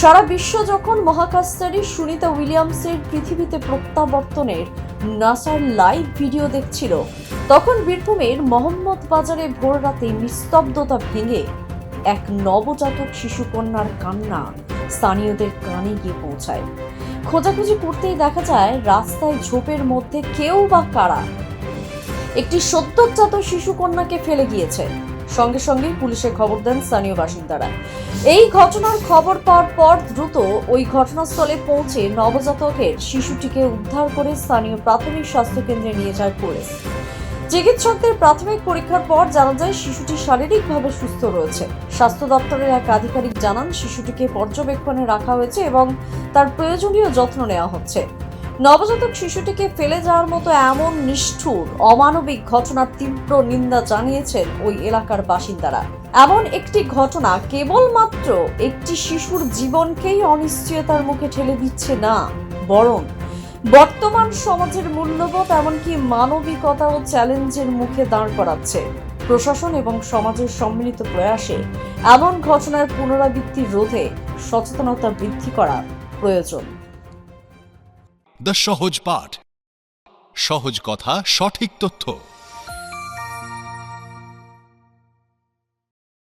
সারা বিশ্ব যখন মহাকাশচারী সুনিতা উইলিয়ামসের পৃথিবীতে প্রত্যাবর্তনের নাসার লাইভ ভিডিও দেখছিল, তখন বীরভূমের মোহাম্মদ বাজারে ভোর রাতে নিস্তব্ধতা ভেঙে এক নবজাতক শিশুকন্যার কান্না স্থানীয়দের কানে গিয়ে পৌঁছায়। খোঁজাখুঁজি করতেই দেখা যায়, রাস্তায় ঝোপের মধ্যে কেউ বা কারা একটি সদ্যোজাত শিশুকন্যাকে ফেলে গিয়েছে। সঙ্গে সঙ্গেই পুলিশে খবর দেন স্থানীয় বাসিন্দারা। এই ঘটনার খবর পাওয়ার পর দ্রুত ওই ঘটনাস্থলে পৌঁছে নবজাতকের শিশুটিকে উদ্ধার করে স্থানীয় প্রাথমিক স্বাস্থ্য কেন্দ্রে নিয়ে যায় পুলিশ। চিকিৎসকদের প্রাথমিক পরীক্ষার পর জানা যায় শিশুটি শারীরিকভাবে সুস্থ রয়েছে। স্বাস্থ্য দপ্তরের এক আধিকারিক জানান, শিশুটিকে পর্যবেক্ষণে রাখা হয়েছে এবং তার প্রয়োজনীয় যত্ন নেওয়া হচ্ছে। নবজাতক শিশুটিকে ফেলে যাওয়ার মতো এমন নিষ্ঠুর, অমানবিক ঘটনার তীব্র নিন্দা জানিয়েছেন ওই এলাকার বাসিন্দারা। এমন একটি ঘটনা কেবলমাত্র একটি শিশুর জীবনকেই অনিশ্চয়তার মুখে ঠেলে দিচ্ছে না, বরং বর্তমান সমাজের মূল্যবোধ, এমনকি মানবিকতা ও চ্যালেঞ্জের মুখে দাঁড় করাচ্ছে। প্রশাসন এবং সমাজের সম্মিলিত প্রয়াসে এমন ঘটনার পুনরাবৃত্তি রোধে সচেতনতা বৃদ্ধি করা প্রয়োজন। দ্য সহজ পাঠ। সহজ কথা সঠিক তথ্য।